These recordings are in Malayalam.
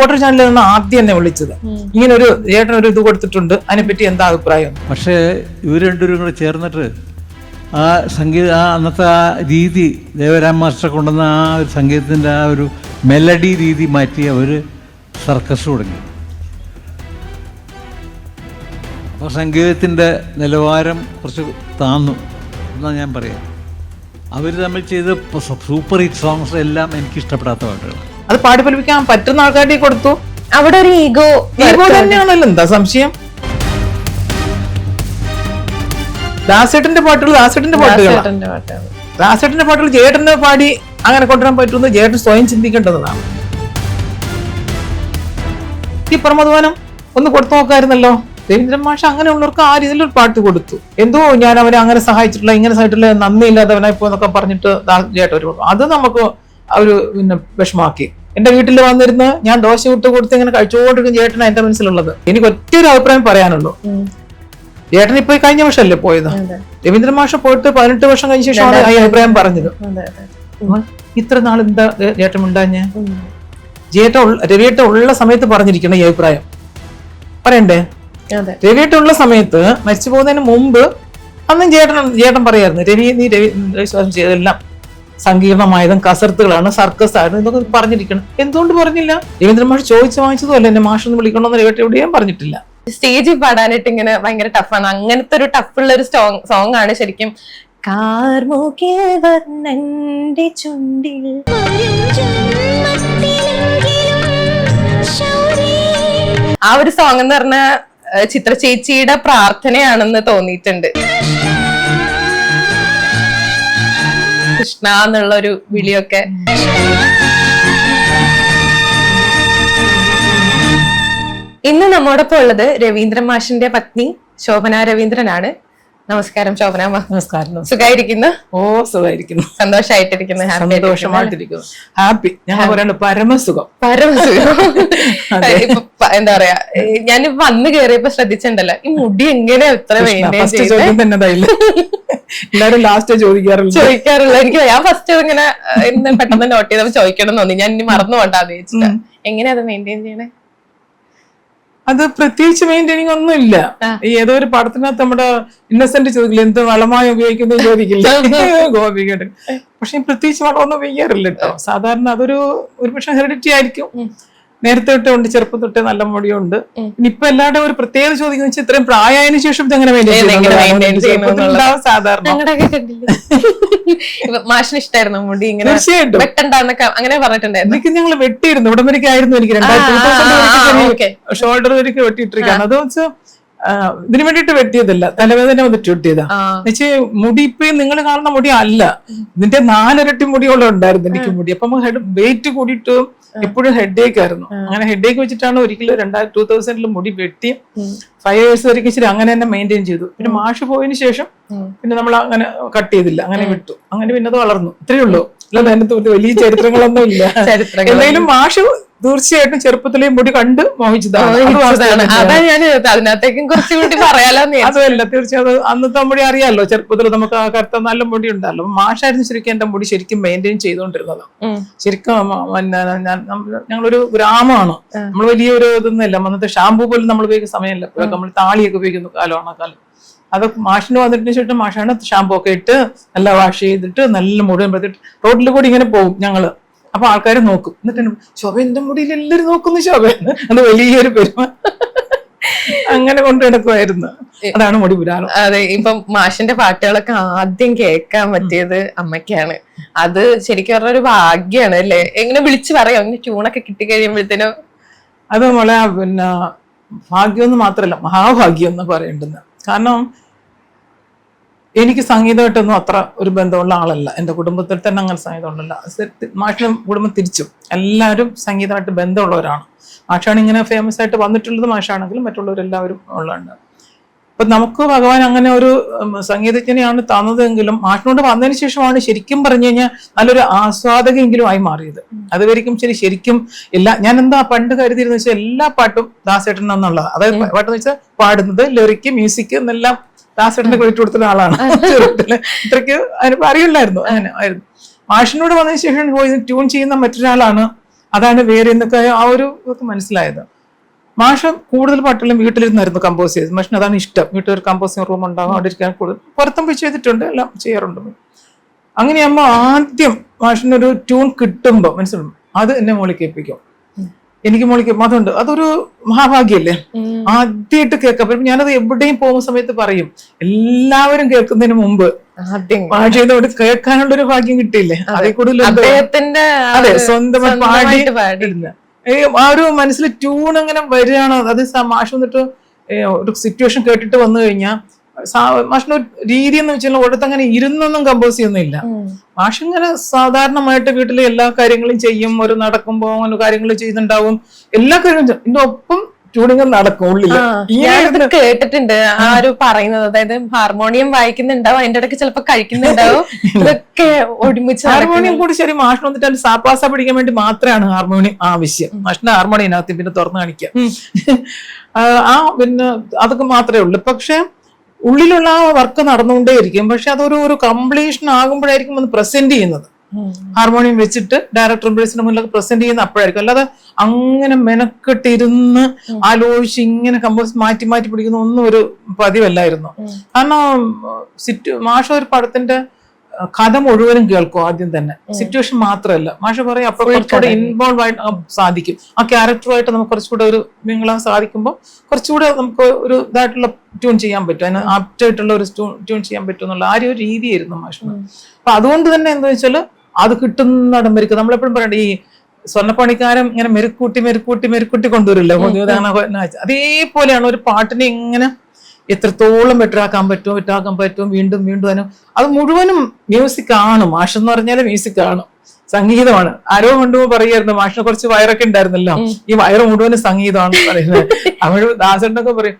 റിപ്പോർട്ടർ ചാനലിൽ നിന്ന് ആദ്യം എന്നെ വിളിച്ചത്. ഇങ്ങനെ ഒരു ചേട്ടൻ ഒരു ഇത് കൊടുത്തിട്ടുണ്ട്. അതിനെപ്പറ്റി എന്താ അഭിപ്രായം? പക്ഷേ ഇവർ രണ്ടുപേരും കൂടെ ചേർന്നിട്ട് ആ സംഗീത ആ അന്നത്തെ ആ രീതി ദേവരാം മാസ്റ്റർ കൊണ്ടുവന്ന ആ ഒരു സംഗീതത്തിന്റെ ആ ഒരു മെലഡി രീതി മാറ്റി അവർ സർക്കസ് തുടങ്ങി. അപ്പോൾ സംഗീതത്തിന്റെ നിലവാരം കുറച്ച് താന്നു എന്നാണ് ഞാൻ പറയാം. അവർ തമ്മിൽ ചെയ്ത സൂപ്പർ ഹിറ്റ് സോങ്സ് എല്ലാം എനിക്ക് ഇഷ്ടപ്പെടാത്ത പാട്ടുകൾ അത് പാടി ഫലിപ്പിക്കാൻ പറ്റുന്ന ആൾക്കാരുടെ കൊടുത്തു. അവിടെ ഒരു ഈഗോ ഈഗോ തന്നെയാണല്ലോ എന്താ സംശയം? ദാസേട്ടന്റെ പാട്ടുകൾ ദാസേട്ടന്റെ പാട്ടുകളാണ് ദാസേട്ടന്റെ പാട്ടുകൾ. ജേട്ടന്റെ പാടി അങ്ങനെ കൊണ്ടുവരാൻ പറ്റുമെന്ന് ജേട്ടൻ സ്വയം ചിന്തിക്കേണ്ടതാണ്. ഈ പ്രമോദവനം ഒന്ന് കൊടുത്തു നോക്കായിരുന്നല്ലോ. രവീന്ദ്രൻ മാഷ അങ്ങനെയുള്ളവർക്ക് ആ രീതിയിൽ ഒരു പാട്ട് കൊടുത്തു. എന്തോ ഞാൻ അവരെ അങ്ങനെ സഹായിച്ചിട്ടില്ല ഇങ്ങനെ സഹായിച്ചിട്ടില്ല നന്ദിയില്ലാത്തവനായി പോന്നൊക്കെ പറഞ്ഞിട്ട് ജേട്ടൻ ഒരു അത് നമുക്ക് ഒരു പിന്നെ വിഷമാക്കി എന്റെ വീട്ടിൽ വന്നിരുന്ന് ഞാൻ ദോശ വിട്ട് കൊടുത്ത് ഇങ്ങനെ കഴിച്ചുകൊണ്ടിരിക്കും ചേട്ടന എന്റെ മനസ്സിലുള്ളത്. എനിക്ക് ഒറ്റ ഒരു അഭിപ്രായം പറയാനുള്ളൂ. ചേട്ടൻ ഇപ്പൊ കഴിഞ്ഞ വർഷമല്ലേ പോയത്? രവീന്ദ്രൻ മാഷ പോയിട്ട് പതിനെട്ട് വർഷം കഴിഞ്ഞ ശേഷമാണ് ഈ അഭിപ്രായം പറഞ്ഞത്. ഇത്ര നാൾ എന്താ ചേട്ടൻ ഉണ്ടാഞ്ഞ ജേട്ട രവിയേട്ട ഉള്ള സമയത്ത് പറഞ്ഞിരിക്കണം ഈ അഭിപ്രായം. പറയണ്ടേ? രവിയേട്ട ഉള്ള സമയത്ത് മരിച്ചു പോകുന്നതിന് മുമ്പ് അന്നും ചേട്ടൻ ചേട്ടൻ പറയായിരുന്നു രവി നീ രവി വിശ്വാസം ചെയ്തെല്ലാം സങ്കീർണമായതും കസർത്തുകളാണ് സർക്കസ് ആയിരുന്നു ഇതൊക്കെ പറഞ്ഞിരിക്കണം. എന്തുകൊണ്ട് പറഞ്ഞില്ല? രവീന്ദ്രൻ മാഷ് ചോദിച്ചു വാങ്ങിച്ചതും അല്ല? എന്നെ മാഷ് ഒന്ന് വിളിക്കണമെന്ന് രവിയേട്ട എവിടെയും പറഞ്ഞിട്ടില്ല. സ്റ്റേജിൽ പാടാനായിട്ട് ഇങ്ങനെ ഭയങ്കര ടഫാണ് അങ്ങനത്തെ ഒരു ടഫ് ഉള്ള ഒരു സോങ് ആണ് ശരിക്കും. കാർമുകിൽ ചുണ്ടിൽ ആ ഒരു സോങ് എന്ന് പറഞ്ഞ ചിത്ര ചേച്ചിയുടെ പ്രാർത്ഥനയാണെന്ന് തോന്നിയിട്ടുണ്ട്. കൃഷ്ണ എന്നുള്ള ഒരു വിളിയൊക്കെ. ഇന്ന് നമ്മോടൊപ്പം ഉള്ളത് രവീന്ദ്രൻ മാഷിന്റെ പത്നി ശോഭന രവീന്ദ്രനാണ്. നമസ്കാരം ശോഭന. നമസ്കാരം. സുഖായിരിക്കുന്നു? ഓ സുഖമായിരിക്കുന്നു സന്തോഷമായിട്ടിരിക്കുന്നു. സന്തോഷമായിട്ടിരിക്കുന്നു ഹാപ്പി ഞാൻ പറയണ്ട പരമസുഖം. പരമസുഖം. എന്താ പറയാ ഞാൻ വന്ന് കേറിയപ്പോ ശ്രദ്ധിച്ചിട്ടുണ്ടല്ലോ ഈ മുടി എങ്ങനെ ഇത്ര എല്ലാരും ലാസ്റ്റ് ചോദിക്കാറുണ്ട് ചോദിക്കാറുള്ള എനിക്ക് ഞാൻ ഫസ്റ്റ് ഇങ്ങനെ പെട്ടെന്ന് നോട്ട് ചെയ്തപ്പോ ചോദിക്കണം എന്ന് തോന്നി. ഞാൻ ഇനി മറന്നു പോണ്ടാന്ന് ചോദിച്ചിട്ട് എങ്ങനെയാ അത് മെയിന്റെയിൻ ചെയ്യണേ? അത് പ്രത്യേകിച്ച് മെയിന്റെയിനിങ് ഒന്നും ഇല്ല. ഈ ഏതോ ഒരു പടത്തിനകത്ത് നമ്മുടെ ഇന്നസെന്റ് ചോദിക്കില്ല എന്ത് വളമായി ഉപയോഗിക്കുന്നത് ചോദിക്കില്ല? ഗോപികയുടെ പക്ഷെ പ്രത്യേകിച്ച് വളമൊന്നും ഉപയോഗിക്കാറില്ല കേട്ടോ. സാധാരണ അതൊരു ഒരുപക്ഷെ ഹെറിഡിറ്റി ആയിരിക്കും. നേരത്തെ തൊട്ടേ ഉണ്ട് ചെറുപ്പം തൊട്ടേ നല്ല മുടിയുണ്ട്. ഇനിയിപ്പൊ എല്ലാവരുടെ ഒരു പ്രത്യേകത ചോദിക്കുന്ന വെച്ചാൽ ഇത്രയും പ്രായമായതിനു ശേഷം ഇതെങ്ങനെ സാധാരണ. മാഷിന് ഇഷ്ടമായിരുന്നു മുടി ഇങ്ങനെ തീർച്ചയായിട്ടും. വെട്ടണ്ടെന്നൊക്കെ അങ്ങനെ പറഞ്ഞിട്ടുണ്ടായിരുന്നു. എനിക്ക് ഞങ്ങൾ വെട്ടിയിരുന്നു. ആയിരുന്നു എനിക്ക് ഷോൾഡർ വരയ്ക്ക് വെട്ടിയിട്ടിരിക്കുകയാണ്. അത് വെച്ച് ഇതിന് വേണ്ടിയിട്ട് വെട്ടിയതല്ല. തലവേദന വന്നിട്ട് വെട്ടിയതാ. എന്നുവെച്ച് മുടി ഇപ്പൊ നിങ്ങൾ കാണുന്ന മുടി അല്ല. ഇതിന്റെ നാലിരട്ടി മുടിയോളം ഉണ്ടായിരുന്നു എനിക്ക് മുടി. അപ്പൊ വെയിറ്റ് കൂടിയിട്ട് എപ്പോഴും ഹെഡ് ഏക്ക് ആയിരുന്നു അങ്ങനെ ഹെഡ് ഏക്ക് വെച്ചിട്ടാണ് ഒരിക്കലും രണ്ടായിരത്തി ടൂ തൗസൻഡിൽ മുടി വെട്ടി ഫൈവ് ഇയേഴ്സ് വരെ ഇച്ചിരി അങ്ങനെ തന്നെ മെയിന്റെയിൻ ചെയ്തു. പിന്നെ മാഷ് പോയതിനു ശേഷം പിന്നെ നമ്മൾ അങ്ങനെ കട്ട് ചെയ്തില്ല. അങ്ങനെ വിട്ടു. അങ്ങനെ പിന്നെ അത് വളർന്നു. ഇത്രയേ ഉള്ളൂ. അല്ലാതെ അതിനകത്ത് വലിയ ചരിത്രങ്ങളൊന്നും ഇല്ല. എന്തെങ്കിലും എന്തായാലും മാഷ് തീർച്ചയായിട്ടും ചെറുപ്പത്തിലെ മുടി കണ്ട് മോഹിച്ചതാണ്. അതാണ് അതാ ഞാൻ അതിനകത്തേക്കും കുറച്ചുകൂടി പറയാലോ അതല്ല തീർച്ചയായും അന്നത്തെ മുടി അറിയാലോ ചെറുപ്പത്തിൽ നമുക്ക് ആ കറുത്ത നല്ല മുടി ഉണ്ടല്ലോ മാഷായിരുന്നു ശരിക്കും എന്റെ മുടി ശരിക്കും മെയിന്റെയിൻ ചെയ്തുകൊണ്ടിരുന്നത്. ശരിക്കും ഞങ്ങളൊരു ഗ്രാമമാണ്. നമ്മൾ വലിയൊരു ഇതൊന്നും ഇല്ല അന്നത്തെ ഷാമ്പൂ പോലും നമ്മൾ ഉപയോഗിക്കുന്ന സമയമല്ല. നമ്മൾ താളിയൊക്കെ ഉപയോഗിക്കുന്ന കാലമാണ് കാലം. അത് മാഷിന് വന്നിട്ട് ശേഷം മാഷാണ് ഷാമ്പൂ ഒക്കെ ഇട്ട് നല്ല വാഷ് ചെയ്തിട്ട് നല്ല മുഴുവൻ പറ്റിട്ട് റോഡിൽ കൂടി ഇങ്ങനെ പോകും ഞങ്ങൾ. അപ്പൊ ആൾക്കാർ നോക്കും. എന്നിട്ട് എന്നെ, ശോഭ എന്റെ മുടിയിൽ എല്ലാവരും നോക്കുന്നു ശോഭ. അത് വലിയൊരു പെരുമ. അങ്ങനെ കൊണ്ടു നടക്കുമായിരുന്നു അതാണ് മുടി പുരാണം. അതെ ഇപ്പം മാഷിന്റെ പാട്ടുകളൊക്കെ ആദ്യം കേൾക്കാൻ പറ്റിയത് അമ്മയ്ക്കാണ്. അത് ശരിക്കും പറഞ്ഞ ഒരു ഭാഗ്യാണ് അല്ലേ? എങ്ങനെ വിളിച്ചു പറയാം? ഇങ്ങനെ ട്യൂണൊക്കെ കിട്ടി കഴിയുമ്പോഴത്തേനും. അത് നമ്മളെ പിന്നെ ഭാഗ്യം എന്ന് മാത്രമല്ല മഹാഭാഗ്യം എന്ന് പറയേണ്ടുന്നത് കാരണം എനിക്ക് സംഗീതമായിട്ടൊന്നും അത്ര ഒരു ബന്ധമുള്ള ആളല്ല. എന്റെ കുടുംബത്തിൽ തന്നെ അങ്ങനെ സംഗീതമുണ്ടല്ല. മാഷിനും കുടുംബം തിരിച്ചും. എല്ലാവരും സംഗീതമായിട്ട് ബന്ധമുള്ളവരാണ്. മാഷാണ് ഇങ്ങനെ ഫേമസ് ആയിട്ട് വന്നിട്ടുള്ളത് മാഷാണെങ്കിലും മറ്റുള്ളവരെല്ലാവരും ഉള്ളതുണ്ട് അപ്പൊ നമുക്ക് ഭഗവാൻ അങ്ങനെ ഒരു സംഗീതജ്ഞനെയാണ് തന്നതെങ്കിലും മാഷിനോട് വന്നതിന് ശേഷമാണ് ശരിക്കും പറഞ്ഞു കഴിഞ്ഞാൽ നല്ലൊരു ആസ്വാദകെങ്കിലും ആയി മാറിയത്. അതുവരെയും ശരി ശരിക്കും എല്ലാ ഞാൻ എന്താ പണ്ട് കരുതിയിരുന്ന വെച്ചാൽ എല്ലാ പാട്ടും ദാസേട്ടൻ എന്നുള്ളതാണ് അതായത് പാട്ടെന്ന് വെച്ചാൽ പാടുന്നത് ലിറിക്ക് മ്യൂസിക് എന്നെല്ലാം ദാസേട്ടനെ ക്രെഡിറ്റ് കൊടുത്ത ആളാണ്. ചെറുപ്പത്തിൽ ഇത്രയ്ക്ക് അതിന് അറിയില്ലായിരുന്നു അങ്ങനെ ആയിരുന്നു. മാഷിനോട് വന്നതിന് ശേഷം പോയി ട്യൂൺ ചെയ്യുന്ന മറ്റൊരാളാണ്. അതാണ് വേറെ എന്നൊക്കെ ആ ഒരു ഇതൊക്കെ മനസ്സിലായത്. മാഷ കൂടുതൽ പാട്ടുകളും വീട്ടിലിരുന്നായിരുന്നു കമ്പോസ് ചെയ്തത്. മാഷിന് അതാണ് ഇഷ്ടം. വീട്ടിൽ ഒരു കമ്പോസിങ് റൂം ഉണ്ടാകും അവിടെ ഇരിക്കാൻ കൂടുതൽ പുറത്തും പോയി ചെയ്തിട്ടുണ്ട് എല്ലാം ചെയ്യാറുണ്ട്. അങ്ങനെയാകുമ്പോൾ ആദ്യം മാഷിനൊരു ട്യൂൺ കിട്ടുമ്പോൾ മനസ്സിലും അത് എന്നെ മോളിൽ കേൾപ്പിക്കും. എനിക്ക് മോളിക്ക് മതമുണ്ട് അതുണ്ട് അതൊരു മഹാഭാഗ്യല്ലേ? ആദ്യമായിട്ട് കേൾക്കാം ഞാനത് എവിടെയും പോകുന്ന സമയത്ത് പറയും. എല്ലാവരും കേൾക്കുന്നതിന് മുമ്പ് ആദ്യം. ഭാഷയോട് കേൾക്കാനുള്ള ഒരു ഭാഗ്യം കിട്ടിയില്ലേ? അതേ. കൂടുതൽ അതെ സ്വന്തം സ്വന്തമായി പാടി സ്വന്തമായിട്ട് പാടി. ഇടുന്ന. ആ ഒരു മനസ്സിൽ ട്യൂൺ അങ്ങനെ വരികയാണ്. അത് സമാഷം എന്നിട്ട് ഒരു സിറ്റുവേഷൻ കേട്ടിട്ട് വന്നു കഴിഞ്ഞാൽ മാഷിന്റെ രീതി എന്ന് വെച്ചാൽ ഒരിടത്ത് അങ്ങനെ ഇരുന്നൊന്നും കമ്പോസ് ചെയ്യുന്നില്ല. മാഷിങ്ങനെ സാധാരണമായിട്ട് വീട്ടിലെ എല്ലാ കാര്യങ്ങളും ചെയ്യും ഒരു നടക്കുമ്പോ അങ്ങനെ കാര്യങ്ങൾ ചെയ്യുന്നുണ്ടാവും. എല്ലാ കാര്യങ്ങളും എന്റെ ഒപ്പം ട്യൂണിങ് നടക്കും ഉള്ളിൽ. ഞാനത് കേട്ടിട്ടുണ്ട്. ആ ഒരു പറയുന്നത് അതായത് ഹാർമോണിയം വായിക്കുന്നുണ്ടാവും അതിന്റെ ഇടയ്ക്ക് ചിലപ്പോ കഴിക്കുന്നുണ്ടാവും. ഇതൊക്കെ ഒരുമിച്ച് ഹാർമോണിയം കൂടി ശരി മാഷിന് വന്നിട്ട് സാപ്പാസ പിടിക്കാൻ വേണ്ടി മാത്രമാണ് ഹാർമോണിയം ആവശ്യം. മാഷിന്റെ ഹാർമോണിയം അതിനകത്ത് പിന്നെ തുറന്നു കാണിക്കാം. ആ, ആ പിന്നെ അതൊക്കെ മാത്രമേ ഉള്ളൂ. പക്ഷെ ഉള്ളിലുള്ള ആ വർക്ക് നടന്നുകൊണ്ടേയിരിക്കും പക്ഷെ അതൊരു ഒരു കംപ്ലീഷൻ ആകുമ്പോഴായിരിക്കും ഒന്ന് പ്രസന്റ് ചെയ്യുന്നത്. ഹാർമോണിയം വെച്ചിട്ട് ഡയറക്ടർ ബേസിന് മുന്നിലൊക്കെ പ്രസന്റ് ചെയ്യുന്ന അപ്പോഴായിരിക്കും. അല്ലാതെ അങ്ങനെ മെനക്കെട്ടിരുന്ന് ആലോചിച്ച് ഇങ്ങനെ കമ്പോസ് മാറ്റി മാറ്റി പിടിക്കുന്ന ഒന്നും ഒരു പതിവല്ലായിരുന്നു. കാരണം സിറ്റു മാഷ ഒരു പടത്തിന്റെ കഥ മുഴുവനും കേൾക്കും ആദ്യം തന്നെ. സിറ്റുവേഷൻ മാത്രമല്ല. മാഷ പറയും അപ്പൊ കുറച്ചുകൂടെ ഇൻവോൾവ് ആയിട്ട് സാധിക്കും. ആ ക്യാരക്ടറുമായിട്ട് നമുക്ക് കുറച്ചുകൂടെ ഒരു മിങ്ങളാൻ സാധിക്കുമ്പോൾ കുറച്ചുകൂടെ നമുക്ക് ഒരു ഇതായിട്ടുള്ള ട്യൂൺ ചെയ്യാൻ പറ്റും. അതിന് ആപ്റ്റായിട്ടുള്ള ഒരു ട്യൂൺ ചെയ്യാൻ പറ്റും എന്നുള്ള ആ ഒരു രീതിയായിരുന്നു മാഷിന് അപ്പൊ അതുകൊണ്ട് തന്നെ എന്താ വെച്ചാൽ അത് കിട്ടുന്നിടം വരെക്കും നമ്മളെപ്പോഴും പറയണ്ട ഈ സ്വർണപ്പണിക്കാരൻ ഇങ്ങനെ മെരുക്കൂട്ടി മെരുക്കൂട്ടി മെരുക്കൂട്ടി കൊണ്ടുവരില്ല? അതേപോലെയാണ് ഒരു പാട്ടിനെ ഇങ്ങനെ എത്രത്തോളം ബെറ്ററാക്കാൻ പറ്റുമോ ബെറ്ററാക്കാൻ പറ്റും വീണ്ടും വീണ്ടും അതിനും. അത് മുഴുവനും മ്യൂസിക് ആണ്. മാഷ് എന്ന് പറഞ്ഞാൽ മ്യൂസിക് ആണ്. സംഗീതമാണ്. ആരോ കൊണ്ടുപോ പറയായിരുന്നു മാഷിനെ കുറച്ച് വയറൊക്കെ ഉണ്ടായിരുന്നല്ലോ. ഈ വയറ് മുഴുവനും സംഗീതമാണ് പറയുന്നത്. അവർ ദാസനൊക്കെ പറയും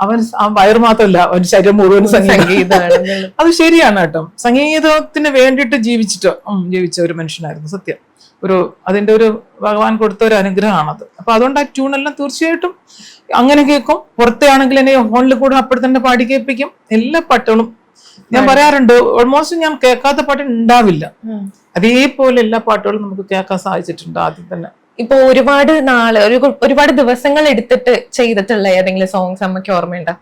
അവൻ വയർ മാത്രമല്ല അവൻ ശരീരം മുഴുവൻ സംഗീതമാണ് അത് ശരിയാണ് കേട്ടോ. സംഗീതത്തിന് വേണ്ടിയിട്ട് ജീവിച്ചിട്ട്? ജീവിച്ച ഒരു മനുഷ്യനായിരുന്നു. സത്യം. ഒരു അതിന്റെ ഒരു ഭഗവാൻ കൊടുത്ത ഒരു അനുഗ്രഹമാണത്. അപ്പൊ അതുകൊണ്ട് ആ ട്യൂണെല്ലാം തീർച്ചയായിട്ടും അങ്ങനെ കേൾക്കും. പുറത്തെ ആണെങ്കിൽ എന്നെ ഫോണിൽ കൂടെ അപ്പോൾ തന്നെ പാടി കേൾപ്പിക്കും. എല്ലാ പാട്ടുകളും ഞാൻ പറയാറുണ്ട്. ഓൾമോസ്റ്റ് ഞാൻ കേൾക്കാത്ത പാട്ട് ഉണ്ടാവില്ല. അതേപോലെ എല്ലാ പാട്ടുകളും നമുക്ക് കേൾക്കാൻ സാധിച്ചിട്ടുണ്ട് ആദ്യം തന്നെ. ഇപ്പൊ ഒരുപാട് നാൾ ഒരു ഒരുപാട് ദിവസങ്ങൾ എടുത്തിട്ട് ചെയ്തിട്ടുള്ള ഏതെങ്കിലും സോങ്സ് അമ്മയ്ക്ക് ഓർമ്മയുണ്ടോ?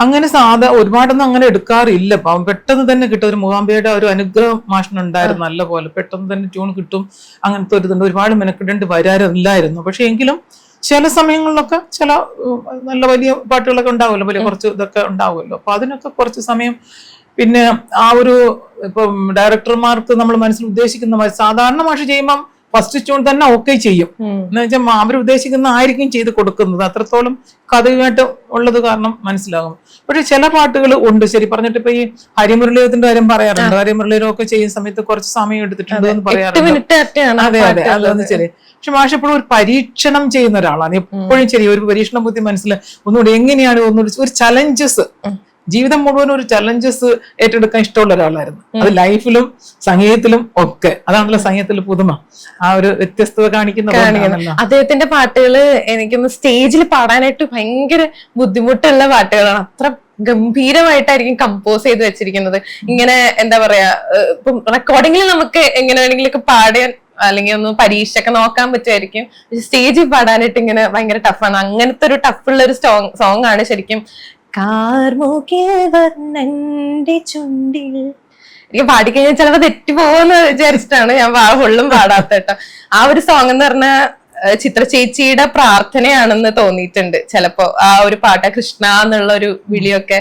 അങ്ങനെ സാധാ ഒരുപാടൊന്നും അങ്ങനെ എടുക്കാറില്ല. അപ്പം പെട്ടെന്ന് തന്നെ കിട്ടും. ഒരു മൂകാംബിയുടെ ഒരു അനുഗ്രഹം മാഷിനുണ്ടായിരുന്നു നല്ല പോലെ. പെട്ടെന്ന് തന്നെ ട്യൂൺ കിട്ടും. അങ്ങനത്തെ ഒരു ഇതുണ്ട്. ഒരുപാട് മെനക്കിടേണ്ടി വരാറില്ലായിരുന്നു. പക്ഷെ എങ്കിലും ചില സമയങ്ങളിലൊക്കെ ചില നല്ല വലിയ പാട്ടുകളൊക്കെ ഉണ്ടാവുമല്ലോ. വലിയ കുറച്ച് ഇതൊക്കെ ഉണ്ടാവുമല്ലോ. അപ്പൊ അതിനൊക്കെ കുറച്ച് സമയം പിന്നെ ആ ഒരു ഇപ്പം ഡയറക്ടർമാർക്ക് നമ്മൾ മനസ്സിൽ ഉദ്ദേശിക്കുന്ന സാധാരണ മാഷ് ചെയ്യുമ്പം ഫസ്റ്റ് ട്യൂൺ തന്നെ ഓക്കെ ചെയ്യും. എന്ന് വെച്ചാൽ അവർ ഉദ്ദേശിക്കുന്ന ആയിരിക്കും ചെയ്ത് കൊടുക്കുന്നത്. അത്രത്തോളം കഥയുമായിട്ട് ഉള്ളത് കാരണം മനസ്സിലാകും. പക്ഷെ ചില പാട്ടുകൾ ഉണ്ട്. ശരി പറഞ്ഞിട്ട് ഇപ്പൊ ഈ ഹരിമുരളീരത്തിന്റെ കാര്യം പറയാറുണ്ട്. ഹരിമുരളീരം ഒക്കെ ചെയ്യുന്ന സമയത്ത് കുറച്ച് സമയം എടുത്തിട്ടുണ്ട് എന്ന് പറയാറുണ്ട്. അതെ അതെ. അതെന്ന് ശരി. പക്ഷെ മാഷ് എപ്പോഴും ഒരു പരീക്ഷണം ചെയ്യുന്ന ഒരാളാണ്. എപ്പോഴും ശരി ഒരു പരീക്ഷണ ബുദ്ധി മനസ്സിൽ ഒന്നുകൂടി എങ്ങനെയാണ് ഒന്നുകൂടി ഒരു ചലഞ്ചസ് ജീവിതം മുഴുവൻ ഒരു ചലഞ്ചസ് ഏറ്റെടുക്കാൻ ഇഷ്ടമുള്ള ഒരാളായിരുന്നു. അത് ലൈഫിലും സംഗീതത്തിലും ഒക്കെ. അതാണല്ലോ സംഗീതത്തിൽ പുതുമ. ആ ഒരു വ്യത്യസ്തത കാണിക്കുന്ന അദ്ദേഹത്തിന്റെ പാട്ടുകൾ എനിക്കൊന്ന് സ്റ്റേജിൽ പാടാനായിട്ട് ഭയങ്കര ബുദ്ധിമുട്ടുള്ള പാട്ടുകളാണ്. അത്ര ഗംഭീരമായിട്ടായിരിക്കും കമ്പോസ് ചെയ്ത് വെച്ചിരിക്കുന്നത്. ഇങ്ങനെ എന്താ പറയാ ഇപ്പം റെക്കോർഡിങ്ങിൽ നമുക്ക് എങ്ങനെ വേണമെങ്കിലൊക്കെ പാടാൻ അല്ലെങ്കിൽ ഒന്ന് പരീക്ഷയൊക്കെ നോക്കാൻ പറ്റുമായിരിക്കും. സ്റ്റേജിൽ പാടാനായിട്ട് ഇങ്ങനെ ഭയങ്കര ടഫാണ് അങ്ങനത്തെ ഒരു ടഫുള്ള ഒരു സോങ് സോങ് ആണ് ശരിക്കും കാർമുകിൽ വർണന്റെ ചുണ്ടിൽ. എനിക്ക് പാടിക്കഴിഞ്ഞാൽ ചിലപ്പോൾ തെറ്റിപ്പോകുമെന്ന് വിചാരിച്ചിട്ടാണ് ഞാൻ ഫുള്ളും പാടാത്ത കേട്ടോ. ആ ഒരു സോങ് എന്ന് പറഞ്ഞ ചിത്ര ചേച്ചിയുടെ പ്രാർത്ഥനയാണെന്ന് തോന്നിയിട്ടുണ്ട് ചിലപ്പോ. ആ ഒരു പാട്ട് കൃഷ്ണ എന്നുള്ള ഒരു വിളിയൊക്കെ.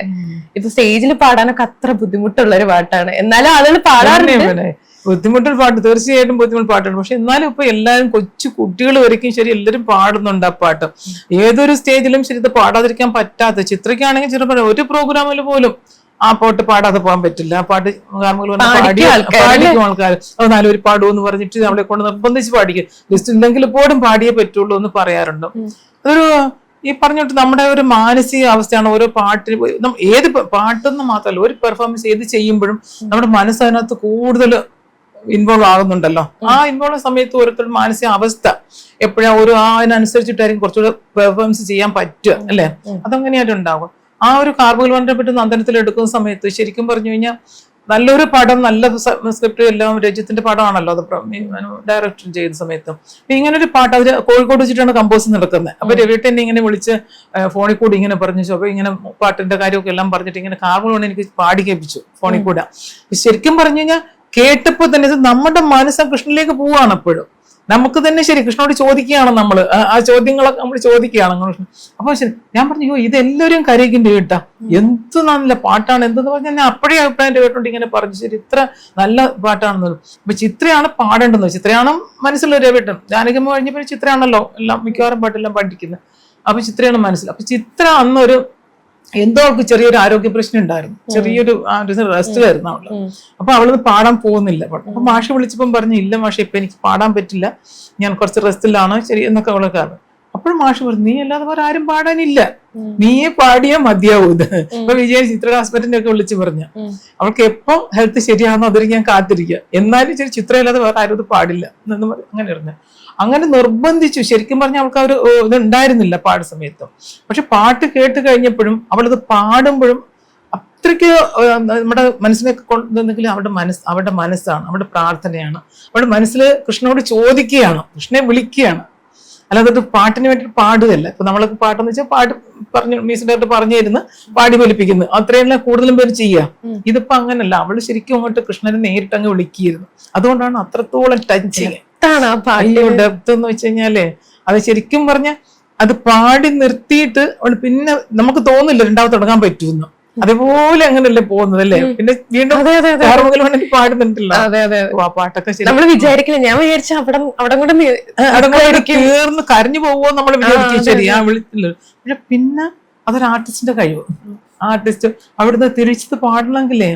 ഇപ്പൊ സ്റ്റേജിൽ പാടാനൊക്കെ അത്ര ബുദ്ധിമുട്ടുള്ള ഒരു പാട്ടാണ്. എന്നാലും ആളുകൾ പാടാറുണ്ട്. ബുദ്ധിമുട്ടുള്ള പാട്ട് തീർച്ചയായിട്ടും ബുദ്ധിമുട്ട് പാട്ടാണ്. പക്ഷെ എന്നാലും ഇപ്പൊ എല്ലാവരും കൊച്ചു കുട്ടികൾ വരയ്ക്കും ശരി എല്ലാവരും പാടുന്നുണ്ട് ആ പാട്ട്. ഏതൊരു സ്റ്റേജിലും ശരി ഇത് പാടാതിരിക്കാൻ പറ്റാത്ത ചിത്രയ്ക്കാണെങ്കിൽ ചിലപ്പോൾ ഒരു പ്രോഗ്രാമിൽ പോലും ആ പാട്ട് പാടാതെ പോകാൻ പറ്റില്ല. ആ പാട്ട് പാടിക്കും ആൾക്കാർ ആൾക്കാര്. ഒരു നാലുപേര് പാടുമെന്ന് പറഞ്ഞിട്ട് നമ്മളെ കൊണ്ട് നിർബന്ധിച്ച് പാടിക്കും. ലിസ്റ്റ് ഇല്ലെങ്കിൽ പോലും പാടിയേ പറ്റുള്ളൂ എന്ന് പറയാറുണ്ട്. അതൊരു ഈ പറഞ്ഞിട്ട് നമ്മുടെ ഒരു മാനസിക അവസ്ഥയാണ് ഓരോ പാട്ടിന് ഏത് പാട്ടെന്ന് മാത്രമല്ല ഒരു പെർഫോമൻസ് ഏത് ചെയ്യുമ്പോഴും നമ്മുടെ മനസ്സ് അതിനകത്ത് കൂടുതൽ ഇൻവോൾവ് ആകുന്നുണ്ടല്ലോ. ആ ഇൻവോൾവ് സമയത്ത് ഓരോരുത്തരുടെ മാനസിക അവസ്ഥ എപ്പോഴാ ഒരു ആ അതിനനുസരിച്ചിട്ടായിരിക്കും കുറച്ചുകൂടെ പെർഫോമൻസ് ചെയ്യാൻ പറ്റുക അല്ലേ? അതങ്ങനെയായിട്ട് ഉണ്ടാകും ആ ഒരു കാർബുകൾ ബന്ധപ്പെട്ട് നന്ദനത്തിൽ എടുക്കുന്ന സമയത്ത് ശരിക്കും പറഞ്ഞു കഴിഞ്ഞാൽ നല്ലൊരു പടം നല്ല സ്ക്രിപ്റ്റ് എല്ലാം രഞ്ജിത്തിന്റെ പടമാണല്ലോ അത് ഡയറക്ടർ ചെയ്ത സമയത്ത്. അപ്പൊ ഇങ്ങനെ ഒരു പാട്ട് അതിൽ കോഴിക്കോട് വെച്ചിട്ടാണ് കമ്പോസ് നടക്കുന്നത് അപ്പൊ രവിട്ട് എന്നെ ഇങ്ങനെ വിളിച്ച് ഫോണിൽ കൂടി ഇങ്ങനെ പറഞ്ഞു അപ്പൊ ഇങ്ങനെ പാട്ടിന്റെ കാര്യമൊക്കെ എല്ലാം പറഞ്ഞിട്ട് ഇങ്ങനെ കാർബൺ എനിക്ക് പാടി കേൾപ്പിച്ചു ഫോണിൽ കൂടെ. ശരിക്കും പറഞ്ഞു കഴിഞ്ഞാൽ കേട്ടപ്പോ തന്നെ നമ്മുടെ മനസ്സ് കൃഷ്ണനിലേക്ക് പോവാണ് എപ്പോഴും. നമുക്ക് തന്നെ ശരി കൃഷ്ണനോട് ചോദിക്കുകയാണ് നമ്മൾ ആ ചോദ്യങ്ങളൊക്കെ നമ്മൾ ചോദിക്കുകയാണ് കൃഷ്ണൻ. അപ്പൊ ശരി ഞാൻ പറഞ്ഞു "അയ്യോ, ഇതെല്ലാവരും കരയിക്കേണ്ടി കേട്ടാ എന്ത് നല്ല പാട്ടാണ് എന്തെന്ന് പറഞ്ഞാൽ ഞാൻ അപ്പോഴേ അഭിപ്രായം കേട്ടോണ്ട് ഇങ്ങനെ പറഞ്ഞു. ശരി ഇത്ര നല്ല പാട്ടാണെന്ന് അപ്പൊ ചിത്രയാണ് പാടേണ്ടത് ചിത്രയാണ് മനസ്സിലുള്ള രവിട്ടൻ ജാനകമ്മ കഴിഞ്ഞപ്പോൾ ചിത്രയാണല്ലോ എല്ലാം മിക്കവാറും പാട്ടെല്ലാം പഠിക്കുന്നത്. അപ്പൊ ചിത്രയാണ് മനസ്സിൽ. അപ്പൊ ചിത്ര അന്നൊരു എന്തോ അവൾക്ക് ചെറിയൊരു ആരോഗ്യ പ്രശ്നം ഉണ്ടായിരുന്നു. ചെറിയൊരു റെസ്റ്റിലായിരുന്നു അവൾ അപ്പൊ അവളത് പാടാൻ പോകുന്നില്ല. അപ്പൊ മാഷി വിളിച്ചപ്പം പറഞ്ഞു ഇല്ല മാഷി ഇപ്പൊ എനിക്ക് പാടാൻ പറ്റില്ല. ഞാൻ കുറച്ച് റെസ്റ്റിലാണ് ശരി എന്നൊക്കെ അവളെ കാരണം അപ്പോഴും മാഷ് പറഞ്ഞു നീ അല്ലാതെ വേറെ ആരും പാടാനില്ല. നീയെ പാടിയാ മതിയാവൂ ഇത്. ഇപ്പൊ വിജയ ചിത്ര ഹസ്ബൻഡിനെ ഒക്കെ വിളിച്ചു പറഞ്ഞ. അവൾക്ക് എപ്പോ ഹെൽത്ത് ശരിയാണെന്നോ അതൊരു ഞാൻ കാത്തിരിക്കുക എന്നാലും ശരി ചിത്രമില്ലാതെ വേറെ ആരും ഇത് പാടില്ല. എന്ന് പറ- അങ്ങനെ പറഞ്ഞു. അങ്ങനെ നിർബന്ധിച്ചു. ശരിക്കും പറഞ്ഞാൽ അവൾക്ക് ഒരു ഇത് ഉണ്ടായിരുന്നില്ല പാട് സമയത്തും. പക്ഷെ പാട്ട് കേട്ട് കഴിഞ്ഞപ്പോഴും അവളത് പാടുമ്പോഴും അത്രയ്ക്ക് നമ്മുടെ മനസ്സിനൊക്കെ കൊണ്ടുവന്നെങ്കിൽ അവരുടെ മനസ്സ് അവരുടെ മനസ്സാണ് അവരുടെ പ്രാർത്ഥനയാണ്. അവരുടെ മനസ്സിൽ കൃഷ്ണനോട് ചോദിക്കുകയാണ് കൃഷ്ണനെ വിളിക്കുകയാണ്. അല്ലാതെ ഒരു പാട്ടിന് വേണ്ടി പാടുകയല്ല. ഇപ്പൊ നമ്മളൊക്കെ പാട്ടെന്ന് വെച്ചാൽ പാട്ട് പറഞ്ഞു മ്യൂസിക് ഡയറക്ടർ പറഞ്ഞു തരുന്നു പാടി ഫലിപ്പിക്കുന്നു അത്രയല്ല കൂടുതലും പേര് ചെയ്യുക. ഇതിപ്പോ അങ്ങനല്ല. അവൾ ശരിക്കും അങ്ങോട്ട് കൃഷ്ണനെ നേരിട്ട് അങ്ങ് വിളിക്കുകയായിരുന്നു. അതുകൊണ്ടാണ് അത്രത്തോളം ടച്ചിങ് ാണ് ആ പാട്ട് അയ്യോ ഡെപ്ത് എന്ന് വെച്ച് കഴിഞ്ഞാൽ അത് ശരിക്കും പറഞ്ഞ അത് പാടി നിർത്തിയിട്ട് പിന്നെ നമുക്ക് തോന്നില്ല രണ്ടാമത് തുടങ്ങാൻ പറ്റുമെന്ന് അതേപോലെ അങ്ങനല്ലേ പോകുന്നത് അല്ലേ? പിന്നെ വീണ്ടും പാടുന്നുണ്ടല്ലോ. അതെ അതെ ആ പാട്ടൊക്കെ നമ്മൾ വിചാരിക്കില്ല. ഞാൻ വിചാരിച്ച അവിടെ അവിടെ കൂടെ തീർന്ന് കരഞ്ഞു പോവോ നമ്മൾ വിചാരിക്കും. ശരി ആ വിളിച്ചില്ല. പിന്നെ അതൊരു ആർട്ടിസ്റ്റിന്റെ കഴിവ്. ആർട്ടിസ്റ്റ് അവിടുന്ന് തിരിച്ചത് പാടണമെങ്കിലേ.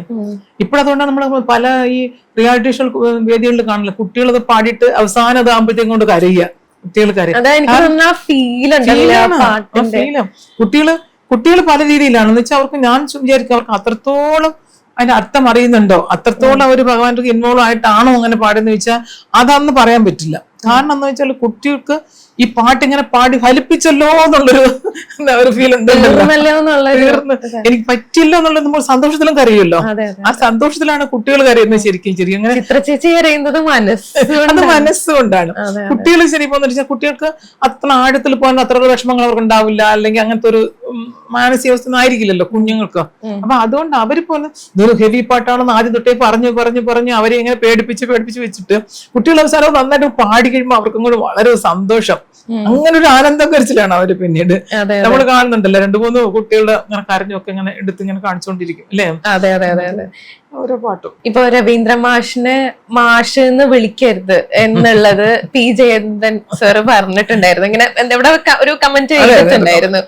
ഇപ്പോഴതുകൊണ്ടാണ് നമ്മൾ പല ഈ റിയാലിറ്റി ഷോ വേദികളിൽ കാണില്ല കുട്ടികളത് പാടിയിട്ട് അവസാനം അതാകുമ്പോഴത്തേക്കും കൊണ്ട് കരയുക. കുട്ടികൾ കരയുക അതാ തോന്നുന്ന ഫീൽ ഉണ്ടല്ലോ ആ പാട്ടിന്റെ. കുട്ടികൾ കുട്ടികൾ പല രീതിയിലാണ്. എന്ന് വെച്ചാൽ അവർക്ക് ഞാൻ വിചാരിക്കും അവർക്ക് അത്രത്തോളം അതിന്റെ അർത്ഥം അറിയുന്നുണ്ടോ? അത്രത്തോളം അവർ ഭഗവാന്റെ ഇൻവോൾവ് ആയിട്ടാണോ അങ്ങനെ പാടുന്നത് ചോദിച്ചാൽ അതന്ന് പറയാൻ പറ്റില്ല. കാരണം എന്ന് വെച്ചാൽ കുട്ടികൾക്ക് ഈ പാട്ട് ഇങ്ങനെ പാടി ഫലിപ്പിച്ചല്ലോ എന്നുള്ളൊരു എന്താ ഒരു ഫീൽ തീർന്ന്. എനിക്ക് പറ്റില്ല എന്നുള്ളത് നമ്മൾ സന്തോഷത്തിലും കരയുമല്ലോ. ആ സന്തോഷത്തിലാണ് കുട്ടികൾ കരയുന്നത് ശരിക്കും. ശരി അങ്ങനെ ചേച്ചി അത് മനസ്സുകൊണ്ടാണ്. കുട്ടികൾ ശരി പോകുന്ന വെച്ചാൽ കുട്ടികൾക്ക് അത്ര ആഴത്തിൽ പോകാൻ അത്ര വിഷമങ്ങൾ അവർക്ക് ഉണ്ടാവില്ല. അല്ലെങ്കിൽ അങ്ങനത്തെ ഒരു മാനസികാവസ്ഥ ഒന്നും ആയിരിക്കില്ലല്ലോ കുഞ്ഞുങ്ങൾക്ക് അപ്പൊ അതുകൊണ്ട് അവർ പോലെ ഇതൊരു ഹെവി പാട്ടാണെന്ന് ആദ്യം തൊട്ടേ പറഞ്ഞു പറഞ്ഞു പറഞ്ഞു അവരെ ഇങ്ങനെ പേടിപ്പിച്ച് പേടിപ്പിച്ച് വെച്ചിട്ട് കുട്ടികൾ അവസാനം നന്നായിട്ട് പാടി കഴിയുമ്പോൾ അവർക്കും കൂടെ വളരെ സന്തോഷം. അങ്ങനെ ഒരു ആനന്ദം കരച്ചിലാണ് അവർ പിന്നീട്. നമ്മൾ കാണുന്നുണ്ടല്ലോ രണ്ടു മൂന്ന് കുട്ടികളുടെ ഇങ്ങനെ കരഞ്ഞൊക്കെ ഇങ്ങനെ എടുത്ത് ഇങ്ങനെ കാണിച്ചുകൊണ്ടിരിക്കും അല്ലേ? അതെ അതെ അതെ അതെ. ഓരോ പാട്ടും. ഇപ്പൊ രവീന്ദ്ര മാഷിനെ മാഷ് എന്ന് വിളിക്കരുത് എന്നുള്ളത് പി ജയന്ദൻ സാറ് പറഞ്ഞിട്ടുണ്ടായിരുന്നു. ഇങ്ങനെ എവിടെ ഇവിടെ ഒരു കമന്റ്. ചെയ്തിട്ടുണ്ടായിരുന്നു